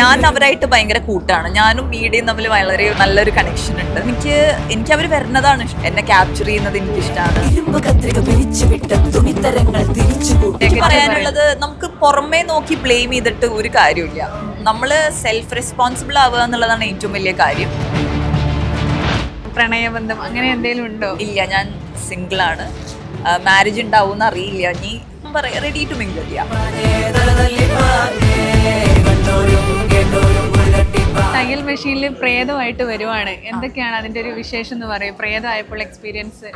ഞാൻ അവരായിട്ട് ഭയങ്കര കൂട്ടാണ്. ഞാനും മീഡിയയും തമ്മിൽ വളരെ നല്ലൊരു കണക്ഷൻ ഉണ്ട്. എനിക്ക് എനിക്ക് അവർ വരുന്നതാണ് ഇഷ്ടം. എന്നെ ക്യാപ്ചർ ചെയ്യുന്നത് എനിക്ക് ഇഷ്ടമാണ് പറയാനുള്ളത് നമുക്ക് പുറമേ നോക്കി ബ്ലെയിം ചെയ്തിട്ട് ഒരു കാര്യമില്ല നമ്മൾ സെൽഫ് റെസ്പോൺസിബിൾ ആവുക എന്നുള്ളതാണ് ഏറ്റവും വലിയ കാര്യം. പ്രണയബന്ധം അങ്ങനെ എന്തെങ്കിലും ഉണ്ടോ? ഇല്ല ഞാൻ സിംഗിൾ ആണ്. മാരേജ് ഉണ്ടാവും അറിയില്ല. നീ പറയാ റെഡി ടു മിങ്കിൾ തയ്യൽ മെഷീനിൽ പ്രേതമായിട്ട് വരുവാണ്. എന്തൊക്കെയാണ് അതിന്റെ ഒരു വിശേഷം എന്ന് പറയും? പ്രേതമായപ്പോൾ എക്സ്പീരിയൻസ്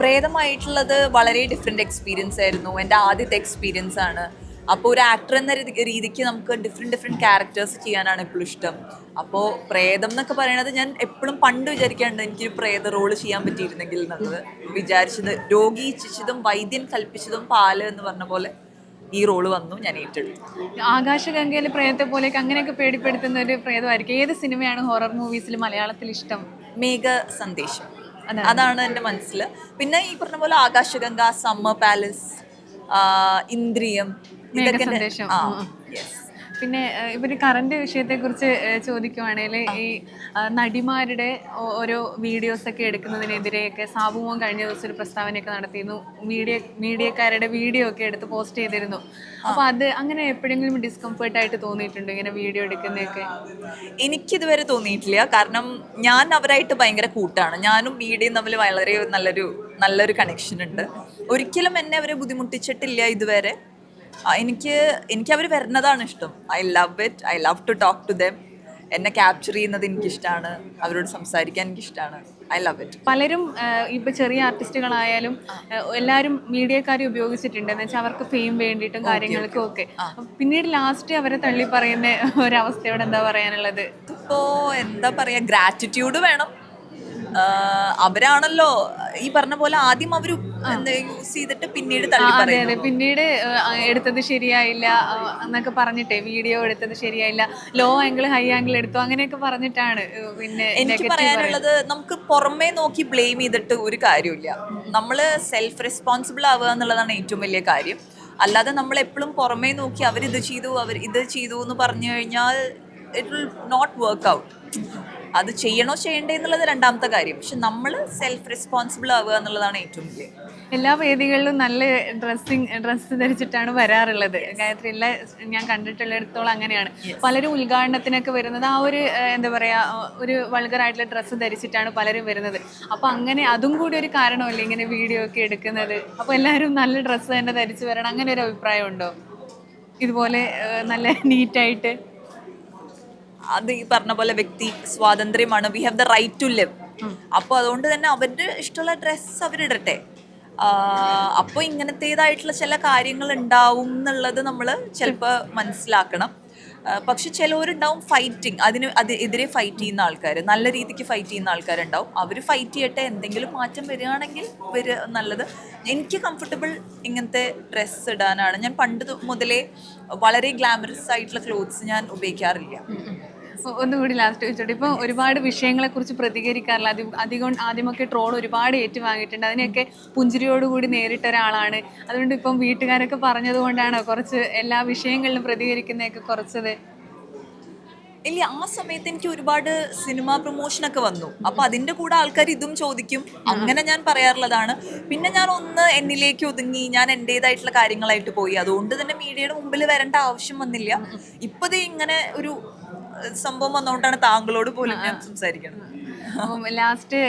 പ്രേതമായിട്ടുള്ളത് വളരെ ഡിഫറെന്റ് എക്സ്പീരിയൻസ് ആയിരുന്നു. എന്റെ ആദ്യത്തെ എക്സ്പീരിയൻസ് ആണ്. അപ്പോൾ ഒരു ആക്ടർ എന്ന രീതിക്ക് നമുക്ക് ഡിഫറെന്റ് ഡിഫറെന്റ് ക്യാരക്ടേഴ്സ് ചെയ്യാനാണ് എപ്പോഴും ഇഷ്ടം. അപ്പോൾ പ്രേതം എന്നൊക്കെ പറയണത് ഞാൻ എപ്പോഴും പണ്ട് വിചാരിക്കാണ്ട് എനിക്ക് പ്രേത റോൾ ചെയ്യാൻ പറ്റിയിരുന്നെങ്കിൽ എന്നുള്ളത്. വിചാരിച്ചത് രോഗി ഇച്ഛിച്ചതും വൈദ്യൻ കൽപ്പിച്ചതും പാൽ എന്ന് പറഞ്ഞ പോലെ ഈ റോൾ വന്നു ഞാൻ ഏറ്റെടുത്തു. ആകാശഗംഗയിൽ പ്രേതത്തെ പോലെ അങ്ങനെയൊക്കെ പേടിപ്പെടുത്തുന്ന ഒരു പ്രേതമായിരിക്കും. ഏത് സിനിമയാണ് ഹൊറർ മൂവീസിൽ മലയാളത്തിൽ ഇഷ്ടം? മേഘ സന്ദേശം. അതാണ്. എന്റെ മനസ്സിൽ പിന്നെ ഈ പറഞ്ഞ പോലെ ആകാശഗംഗ സമ്മർ പാലസ് ഇന്ദ്രിയം ഇതൊക്കെ. ആ ഉം. പിന്നെ ഇവർ ഇവർ കറണ്ട് വിഷയത്തെ കുറിച്ച് ചോദിക്കുവാണെങ്കിൽ ഈ നടിമാരുടെ ഓരോ വീഡിയോസ് ഒക്കെ എടുക്കുന്നതിനെതിരെയൊക്കെ സാബുമോൻ കഴിഞ്ഞ ദിവസം ഒരു പ്രസ്താവനയൊക്കെ നടത്തിയിരുന്നു. മീഡിയ മീഡിയക്കാരുടെ വീഡിയോ ഒക്കെ എടുത്ത് പോസ്റ്റ് ചെയ്തിരുന്നു. അപ്പൊ അത് അങ്ങനെ എപ്പോഴെങ്കിലും ഡിസ്കംഫേർട്ട് ആയിട്ട് തോന്നിയിട്ടുണ്ട് ഇങ്ങനെ വീഡിയോ എടുക്കുന്നതൊക്കെ? എനിക്കിതുവരെ തോന്നിയിട്ടില്ല. കാരണം ഞാൻ അവരായിട്ട് ഭയങ്കര കൂട്ടാണ്. ഞാനും മീഡിയയും തമ്മിൽ വളരെ നല്ലൊരു നല്ലൊരു കണക്ഷൻ ഉണ്ട്. ഒരിക്കലും എന്നെ അവരെ ബുദ്ധിമുട്ടിച്ചിട്ടില്ല ഇതുവരെ. എനിക്ക് എനിക്ക് അവർ വരുന്നതാണ് ഇഷ്ടം. I love it I love to talk to them എന്നെ ക്യാപ്ചർ ചെയ്യുന്നത് എനിക്കിഷ്ടമാണ് അവരോട് സംസാരിക്കാൻ എനിക്കിഷ്ടമാണ് ഐ ലവ് ഇറ്റ് പലരും ഇപ്പോൾ ഇപ്പൊ ചെറിയ ആർട്ടിസ്റ്റുകളായാലും എല്ലാവരും മീഡിയക്കാരെ ഉപയോഗിച്ചിട്ടുണ്ട്. എന്ന് വെച്ചാൽ അവർക്ക് ഫെയിം വേണ്ടിയിട്ടും കാര്യങ്ങൾക്കും ഒക്കെ. പിന്നീട് ലാസ്റ്റ് അവരെ തള്ളി പറയുന്ന ഒരവസ്ഥയോട് എന്താ പറയാനുള്ളത്? ഇപ്പോൾ എന്താ പറയുക ഗ്രാറ്റിറ്റ്യൂഡ് വേണം. അവരാണല്ലോ ഈ പറഞ്ഞ പോലെ ആദ്യം അവർ യൂസ് ചെയ്തിട്ട് പിന്നീട് അതെ അതെ. പിന്നീട് എടുത്തത് ശരിയായില്ല എന്നൊക്കെ പറഞ്ഞിട്ടേ വീഡിയോ എടുത്തത് ശരിയായില്ല ലോ ആംഗിൾ ഹൈ ആംഗിൾ എടുത്തു അങ്ങനെയൊക്കെ പറഞ്ഞിട്ടാണ് പിന്നെ എനിക്ക് പറയാനുള്ളത് നമുക്ക് പുറമേ നോക്കി ബ്ലെയിം ചെയ്തിട്ട് ഒരു കാര്യമില്ല നമ്മൾ സെൽഫ് റെസ്പോൺസിബിൾ ആവുക എന്നുള്ളതാണ് ഏറ്റവും വലിയ കാര്യം. അല്ലാതെ നമ്മൾ എപ്പോഴും പുറമേ നോക്കി അവർ ഇത് ചെയ്തു അവർ ഇത് ചെയ്തു എന്ന് പറഞ്ഞു കഴിഞ്ഞാൽ it will not work out അത് ചെയ്യണോ ചെയ്യണ്ടേ എന്നുള്ളത് രണ്ടാമത്തെ കാര്യം. പക്ഷെ നമ്മൾ സെൽഫ് റെസ്പോൺസിബിൾ ആവുക എന്നുള്ളതാണ് ഏറ്റവും വലിയ എല്ലാ വേദികളിലും നല്ല ഡ്രസ്സിങ് ഡ്രസ്സ് ധരിച്ചിട്ടാണ് വരാറുള്ളത്. ഗായത്രി എല്ലാ ഞാൻ കണ്ടിട്ടുള്ളിടത്തോളം അങ്ങനെയാണ്. പലരും ഉദ്ഘാടനത്തിനൊക്കെ വരുന്നത് ആ ഒരു എന്താ പറയാ ഏഹ്, ഒരു വൾഗറായിട്ടുള്ള ഡ്രസ്സ് ധരിച്ചിട്ടാണ് പലരും വരുന്നത്. അപ്പൊ അങ്ങനെ അതും കൂടി ഒരു കാരണമല്ലേ ഇങ്ങനെ വീഡിയോ ഒക്കെ എടുക്കുന്നത്? അപ്പോൾ എല്ലാവരും നല്ല ഡ്രസ്സ് തന്നെ ധരിച്ചു വരണം. അങ്ങനെ ഒരു അഭിപ്രായം ഉണ്ടോ? ഇതുപോലെ നല്ല നീറ്റായിട്ട് അത് ഈ പറഞ്ഞ പോലെ വ്യക്തി സ്വാതന്ത്ര്യമാണ്. We have the right to live അപ്പോൾ അതുകൊണ്ട് തന്നെ അവരുടെ ഇഷ്ടമുള്ള ഡ്രസ്സ് അവരിടട്ടെ. അപ്പോൾ ഇങ്ങനത്തേതായിട്ടുള്ള ചില കാര്യങ്ങൾ ഉണ്ടാവും എന്നുള്ളത് നമ്മൾ ചിലപ്പോൾ മനസ്സിലാക്കണം. പക്ഷെ ചിലവരുണ്ടാവും ഫൈറ്റിങ് അതിന് അത് എതിരെ ഫൈറ്റ് ചെയ്യുന്ന ആൾക്കാർ നല്ല രീതിക്ക് ഫൈറ്റ് ചെയ്യുന്ന ആൾക്കാരുണ്ടാവും. അവർ ഫൈറ്റ് ചെയ്യട്ടെ എന്തെങ്കിലും മാറ്റം വരികയാണെങ്കിൽ വരിക നല്ലത്. എനിക്ക് കംഫർട്ടബിൾ ഇങ്ങനത്തെ ഡ്രസ്സ് ഇടാനാണ്. ഞാൻ പണ്ട് മുതലേ വളരെ ഗ്ലാമറസ് ആയിട്ടുള്ള ക്ലോത്ത്സ് ഞാൻ ഉപയോഗിക്കാറില്ല. ഒന്നുകൂടി ലാസ്റ്റ് ചോദിച്ചോട്ടെ. ഇപ്പൊ ഒരുപാട് വിഷയങ്ങളെ കുറിച്ച് പ്രതികരിക്കാറില്ല. അധികം അധികം ആദ്യമൊക്കെ ട്രോൾ ഒരുപാട് ഏറ്റുവാങ്ങിയിട്ടുണ്ട്. അതിനെയൊക്കെ പുഞ്ചിരിയോടുകൂടി നേരിട്ട ഒരാളാണ്. അതുകൊണ്ട് ഇപ്പം വീട്ടുകാരൊക്കെ പറഞ്ഞത് കൊണ്ടാണ് കുറച്ച് എല്ലാ വിഷയങ്ങളിലും പ്രതികരിക്കുന്നതൊക്കെ കുറച്ചത്. ഇല്ല ആ സമയത്ത് എനിക്ക് ഒരുപാട് സിനിമ പ്രൊമോഷൻ ഒക്കെ വന്നു. അപ്പൊ അതിന്റെ കൂടെ ആൾക്കാർ ഇതും ചോദിക്കും. അങ്ങനെ ഞാൻ പറയാറുള്ളതാണ്. പിന്നെ ഞാൻ ഒന്ന് എന്നിലേക്ക് ഒതുങ്ങി. ഞാൻ എന്റെതായിട്ടുള്ള കാര്യങ്ങളായിട്ട് പോയി. അതുകൊണ്ട് തന്നെ മീഡിയയുടെ മുമ്പിൽ വരേണ്ട ആവശ്യം വന്നില്ല. ഇപ്പത് ഇങ്ങനെ ഒരു സംഭവം വന്നുകൊണ്ടാണ് താങ്കളോട് പോലും ഞാൻ സംസാരിക്കുന്നത് അപ്പം ലാസ്റ്റ്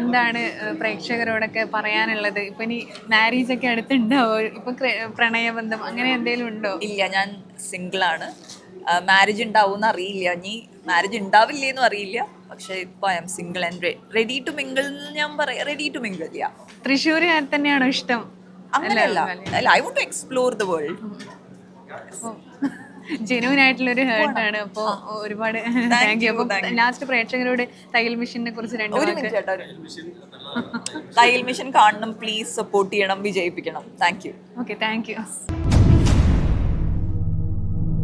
എന്താണ് പ്രേക്ഷകരോടൊക്കെ പറയാനുള്ളത്? ഇപ്പൊ ഇനി മാരേജ് ഒക്കെ അടുത്തുണ്ടാവോ? ഇപ്പൊ പ്രണയബന്ധം അങ്ങനെ എന്തെങ്കിലും ഉണ്ടോ? ഇല്ല ഞാൻ സിംഗിൾ ആണ്. മാരേജ് ഉണ്ടാവും അറിയില്ല. ഇനി മാരേജ് ഉണ്ടാവില്ലേന്നും അറിയില്ല. പക്ഷെ ഇപ്പൊ I am single and ready to mingle ഞാൻ പറയാം റെഡി ടു മിംഗിൾ ഇല്ല തൃശ്ശൂർ തന്നെയാണോ ഇഷ്ടം? അങ്ങനെയല്ല. I want to explore the world genuine ആയിട്ടുള്ള ഒരു ഹേർട്ട് ആണ്. അപ്പോ ഒരുപാട് താങ്ക് യു അപ്പൊ ലാസ്റ്റ് പ്രേക്ഷകരോട് തയ്യൽ മെഷീനെ കുറിച്ച് രണ്ടു ഒരു മിനിറ്റ് തയ്യൽ മിഷൻ കാണണം പ്ലീസ് സപ്പോർട്ട് ചെയ്യണം വിജയിപ്പിക്കണം. Thank you okay thank you